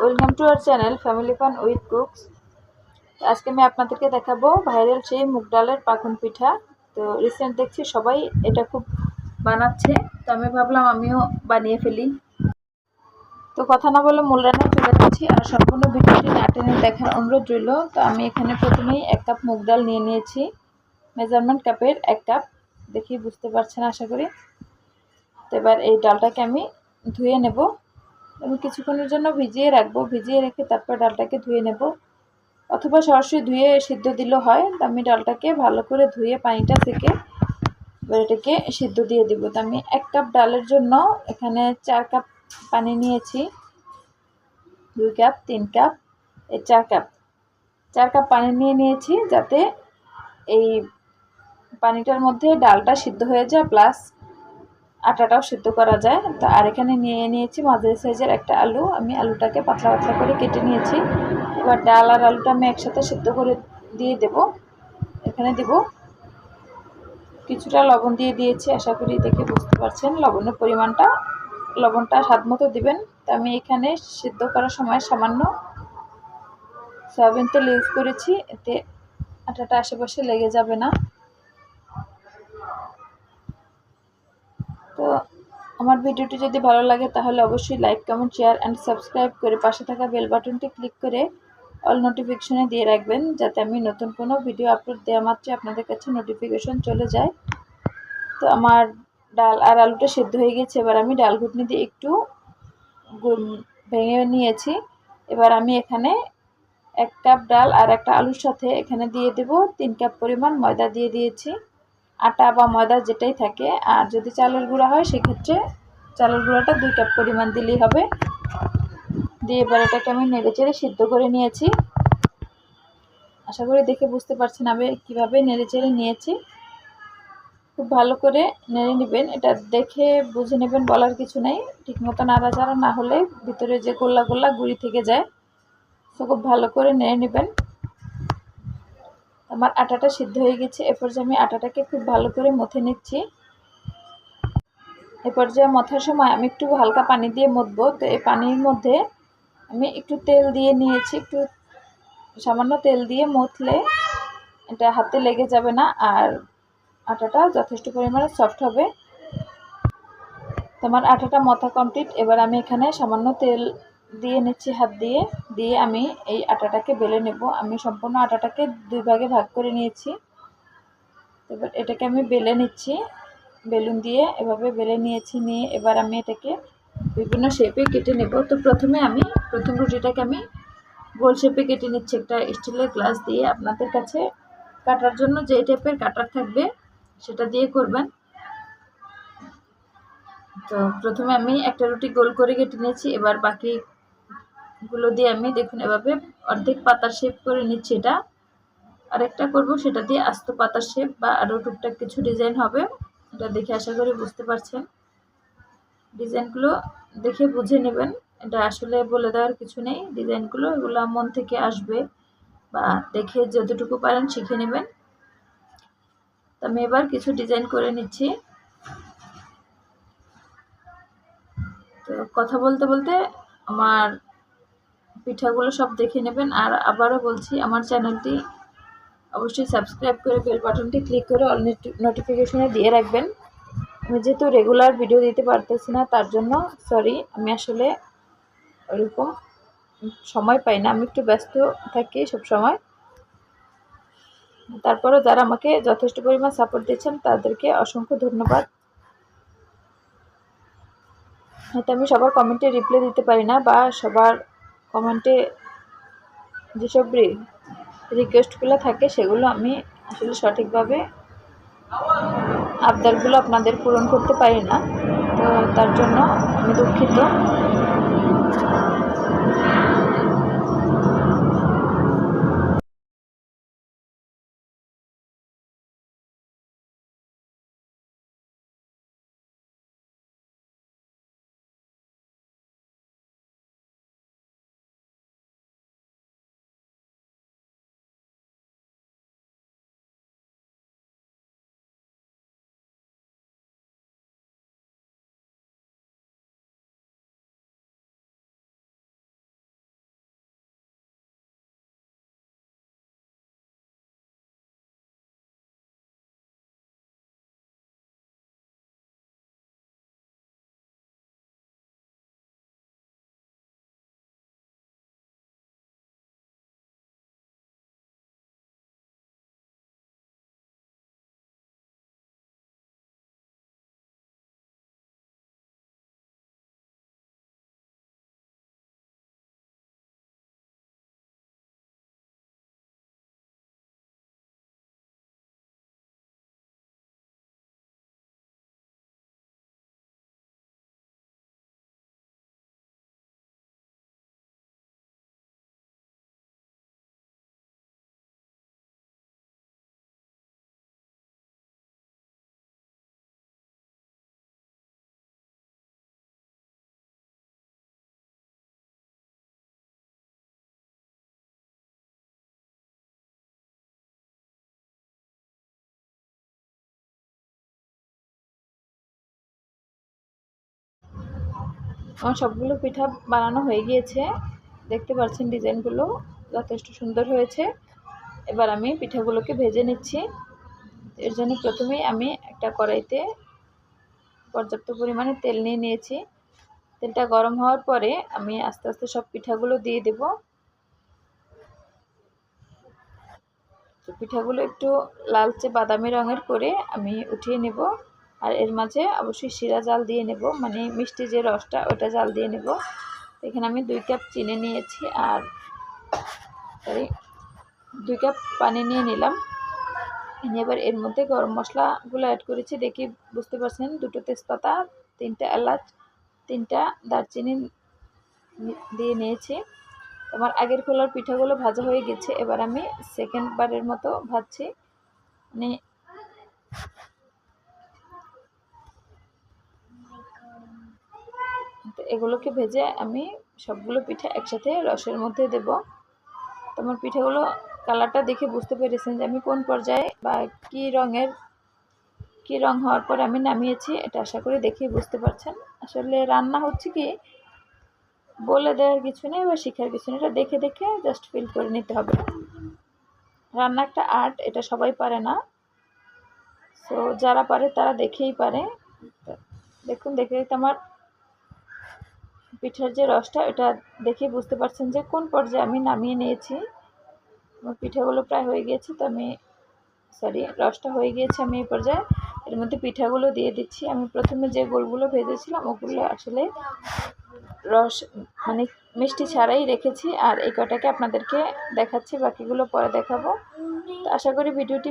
Welcome to our channel family fun with cooks আজকে আমি আপনাদেরকে দেখাবো ভাইরাল সেই মুগ ডালের পাখন পিঠা। তো রিসেন্ট দেখছি সবাই এটা খুব বানাচ্ছে। তো আমি ভাবলাম আমিও বানিয়ে ফেলি। তো কথা না বলে মূল রান্না চলে যাচ্ছি আর সম্পূর্ণ ভিডিওটি না টেনে দেখার অনুরোধ রইল। তো আমি এখানে প্রথমেই এক কাপ মুগ ডাল নিয়ে নিয়েছি। মেজারমেন্ট কাপের এক কাপ। দেখি বুঝতে পারছেন আশা করি। তো এবার এই ডালটাকে আমি ধুয়ে নেব। আমি কিছুক্ষণের জন্য ভিজিয়ে রাখব। ভিজিয়ে রেখে তারপর ডালটাকে ধুয়ে নেব। অথবা সরাসরি ধুয়ে সিদ্ধ দিলেও হয়। তো আমি ডালটাকে ভালো করে ধুয়ে পানিটা থেকে এটাকে সিদ্ধ দিয়ে দিব। তো আমি এক কাপ ডালের জন্য এখানে চার কাপ পানি নিয়েছি। দুই কাপ, তিন কাপ, এই চার কাপ। চার কাপ পানি নিয়ে নিয়েছি যাতে এই পানিটার মধ্যে ডালটা সিদ্ধ হয়ে যায়। প্লাস আটাটাও সিদ্ধ করা যায়। তো আর এখানে নিয়ে নিয়েছি মাঝারি সাইজের একটা আলু। আমি আলুটাকে পাতলা পাতলা করে কেটে নিয়েছি। এবার ডাল আর আলুটা আমি একসাথে সিদ্ধ করে দিয়ে দেব। এখানে দেব কিছুটা লবণ দিয়ে দিয়েছি। আশা করি দেখে বুঝতে পারছেন লবণের পরিমাণটা। লবণটা স্বাদ মতো দেবেন। তো আমি এখানে সিদ্ধ করার সময় সামান্য সয়াবিন তেল ইউজ করেছি। এতে আটাটা আশেপাশে লেগে যাবে না। তো আমার ভিডিওটি যদি ভালো লাগে তাহলে অবশ্যই like comment share and subscribe করে পাশে থাকা বেল বাটনটি ক্লিক করে অল নোটিফিকেশনে দিয়ে রাখবেন যাতে আমি নতুন কোনো ভিডিও আপলোড দেওয়া মাত্রই আপনাদের কাছে নোটিফিকেশন চলে যায়। তো আমার ডাল আর আলুটা সেদ্ধ হয়ে গেছে, এবার আমি ডাল ঘুটনি দিয়ে একটু ভেঙে নিয়েছি। এবার আমি এখানে এক কাপ ডাল আর একটা আলুর সাথে এখানে দিয়ে দেব তিন কাপ পরিমাণ ময়দা দিয়ে দিয়েছি। আটা বা ময়দা যেটাই থাকে, আর যদি চালের গুঁড়া হয়, সেক্ষেত্রে চালের গুঁড়াটা দুই কাপ পরিমাণ দিলেই হবে। দিয়ে এবার এটাকে আমি নেড়ে চেড়ে সিদ্ধ করে নিয়েছি। আশা করি দেখে বুঝতে পারছেন আমি কীভাবে নেড়ে চেড়ে নিয়েছি। খুব ভালো করে নেড়ে নেবেন। এটা দেখে বুঝে নেবেন বলার কিছু নেই। ঠিক মতো নাড়াচাড়া না হলে ভিতরে যে গোল্লা গোল্লা গুঁড়ি থেকে যায় তো খুব ভালো করে নেড়ে নেবেন। আমার আটাটা সিদ্ধ হয়ে গেছে। এ পর্যায়ে আমি আটাটাকে খুব ভালো করে মথে নিচ্ছি। এ পর্যায়ে মথার সময় আমি একটু হালকা পানি দিয়ে মথবো তো এই পানির মধ্যে আমি একটু তেল দিয়ে নিয়েছি। একটু সামান্য তেল দিয়ে মথলে এটা হাতে লেগে যাবে না আর আটাটা যথেষ্ট পরিমাণে সফট হবে। তোমার আটাটা মথা কমপ্লিট এবার আমি এখানে সামান্য তেল দিয়ে নিচ্ছি হাত দিয়ে দিয়ে আমি এই আটাটাকে বেলে নেব। আমি সম্পূর্ণ আটাটাকে দুই ভাগে ভাগ করে নিয়েছি। এবার এটাকে আমি বেলে নিচ্ছি। বেলুন দিয়ে এভাবে বেলে নিয়েছি, নিয়ে এবার আমি এটাকে বিভিন্ন শেপে কেটে নেব। তো প্রথমে আমি, প্রথম রুটিটাকে আমি গোল শেপে কেটে নিচ্ছি একটা স্টিলের গ্লাস দিয়ে। আপনাদের কাছে কাটার জন্য যে টাইপের কাটার থাকবে সেটা দিয়ে করবেন। তো প্রথমে আমি একটা রুটি গোল করে কেটে নিয়েছি। এবার বাকি গুলো দিয়ে আমি দেখুন এভাবে অর্ধেক পাতার শেপ করে নিচ্ছি এটা। আরেকটা করব সেটা দিয়ে আস্ত পাতার শেপ বা আরও টুকটাক কিছু ডিজাইন হবে। এটা দেখে আশা করি বুঝতে পারছেন। ডিজাইনগুলো দেখে বুঝে নেবেন। এটা আসলে বলে দেওয়ার কিছু নেই। ডিজাইনগুলো এগুলো মন থেকে আসবে বা দেখে যতটুকু পারেন শিখে নেবেন। আমি এবার কিছু ডিজাইন করে নিচ্ছি। তো কথা বলতে বলতে আমার পিঠাগুলো সব দেখে নেবেন। আর আবারও বলছি, আমার চ্যানেলটি অবশ্যই সাবস্ক্রাইব করে বেল বাটনটি ক্লিক করে অল নোটিফিকেশনে দিয়ে রাখবেন। আমি যেহেতু রেগুলার ভিডিও দিতে পারতেছি না, তার জন্য সরি, আমি আসলে ওরকম সময় পাই না। আমি একটু ব্যস্ত থাকি সব সময়। তারপরেও যারা আমাকে যথেষ্ট পরিমাণ সাপোর্ট দিচ্ছেন, তাদেরকে অসংখ্য ধন্যবাদ। হয়তো আমি সবার কমেন্টে রিপ্লাই দিতে পারি না বা সবার কমেন্টে যেসব রিকোয়েস্টগুলো থাকে, সেগুলো আমি আসলে সঠিকভাবে আবদারগুলো আপনাদের পূরণ করতে পারি না। তো তার জন্য আমি দুঃখিত। আমার সবগুলো পিঠা বানানো হয়ে গিয়েছে। দেখতে পাচ্ছেন ডিজাইনগুলো যথেষ্ট সুন্দর হয়েছে। এবার আমি পিঠাগুলোকে ভেজে নিচ্ছি। এর জন্য প্রথমেই আমি একটা কড়াইতে পর্যাপ্ত পরিমাণে তেল নিয়ে নিয়েছি। তেলটা গরম হওয়ার পরে আমি আস্তে আস্তে সব পিঠাগুলো দিয়ে দেব। পিঠাগুলো একটু লালচে বাদামি রঙের করে আমি উঠিয়ে নেব। আর এর মাঝে অবশ্যই শিরা জাল দিয়ে নেব মানে মিষ্টি যে রসটা, ওটা জাল দিয়ে নেব। এখানে আমি দুই কাপ চিনি নিয়েছি আর দুই কাপ পানি নিয়ে নিলাম। এবার এর মধ্যে গরম মশলাগুলো অ্যাড করেছি, দেখি বুঝতে পারছেন, দুটো তেজপাতা, তিনটা এলাচ, তিনটা দারচিনি দিয়ে নিয়েছি। আমার আগের খোলার পিঠাগুলো ভাজা হয়ে গেছে, এবার আমি সেকেন্ড বারের মতো ভাজছি। মানে এগুলোকে ভেজে আমি সবগুলো পিঠা একসাথে রসের মধ্যে দেব। তোমার পিঠাগুলো কালারটা দেখে বুঝতে পেরেছেন যে আমি কোন পর্যায়ে বা কি রঙের, কি রং হওয়ার পর আমি নামিয়েছি, এটা আশা করি দেখেই বুঝতে পারছেন। আসলে রান্না হচ্ছে কি, বলে দেওয়ার কিছু নেই বা শেখার কিছু নেই, এটা দেখে দেখে জাস্ট ফিল করে নিতে হবে। রান্না একটা আর্ট এটা সবাই পারে না। সো যারা পারে তারা দেখেই পারে। দেখুন, দেখে দেখতে আমার পিঠার যে রসটা, এটা দেখে বুঝতে পারছেন যে কোন পর্যায়ে আমি নামিয়ে নিয়েছি। আমার পিঠাগুলো প্রায় হয়ে গিয়েছে, তো আমি সরি রসটা হয়ে গিয়েছে আমি এই পর্যায়ে। এর মধ্যে পিঠাগুলো দিয়ে দিচ্ছি। আমি প্রথমে যে গোলগুলো ভেজেছিলাম, ওগুলো আসলে রস মানে মিষ্টি ছাড়াই রেখেছি। আর এই কটাকে আপনাদেরকে দেখাচ্ছি, বাকিগুলো পরে দেখাবো। তো আশা করি ভিডিওটি